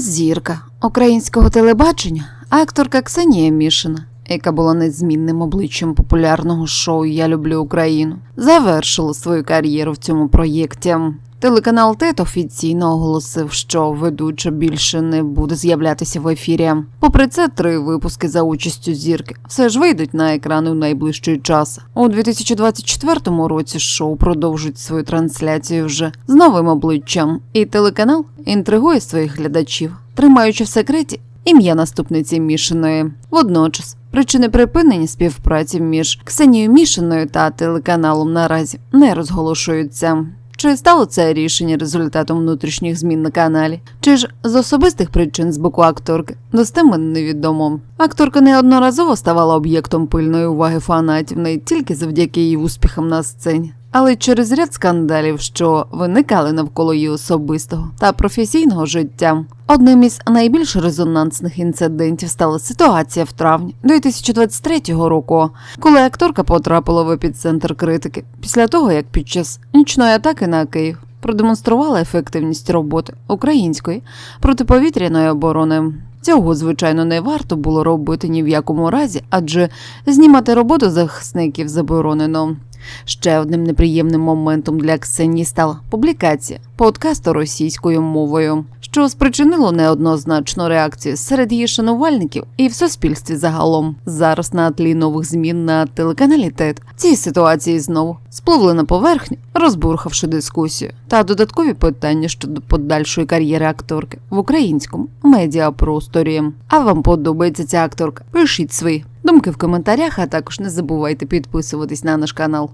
Зірка українського телебачення, акторка Ксенія Мішина, яка була незмінним обличчям популярного шоу Я люблю Україну, завершила свою кар'єру в цьому проєкті. Телеканал ТЕТ офіційно оголосив, що ведуча більше не буде з'являтися в ефірі. Попри це, три випуски за участю зірки все ж вийдуть на екрани в найближчий час. У 2024 році шоу продовжить свою трансляцію вже з новим обличчям, і телеканал інтригує своїх глядачів, тримаючи в секреті ім'я наступниці Мішиної. Водночас причини припинення співпраці між Ксенією Мішиною та телеканалом наразі не розголошуються. Чи стало це рішення результатом внутрішніх змін на каналі, чи ж з особистих причин з боку акторки, достеменно невідомо. Акторка неодноразово ставала об'єктом пильної уваги фанатів не тільки завдяки її успіхам на сцені, але через ряд скандалів, що виникали навколо її особистого та професійного життя. Одним із найбільш резонансних інцидентів стала ситуація в травні 2023 року, коли акторка потрапила в епіцентр критики після того, як під час нічної атаки на Київ продемонструвала ефективність роботи української протиповітряної оборони. Цього, звичайно, не варто було робити ні в якому разі, адже знімати роботу захисників заборонено. Ще одним неприємним моментом для Ксенії стала публікація подкасту російською мовою, що спричинило неоднозначну реакцію серед її шанувальників і в суспільстві загалом. Зараз на тлі нових змін на телеканалі ТЕТ ці ситуації знову спливли на поверхню, розбурхавши дискусію та додаткові питання щодо подальшої кар'єри акторки в українському медіапросторі. А вам подобається ця акторка? Пишіть свої думки в коментарях, а також не забувайте підписуватись на наш канал.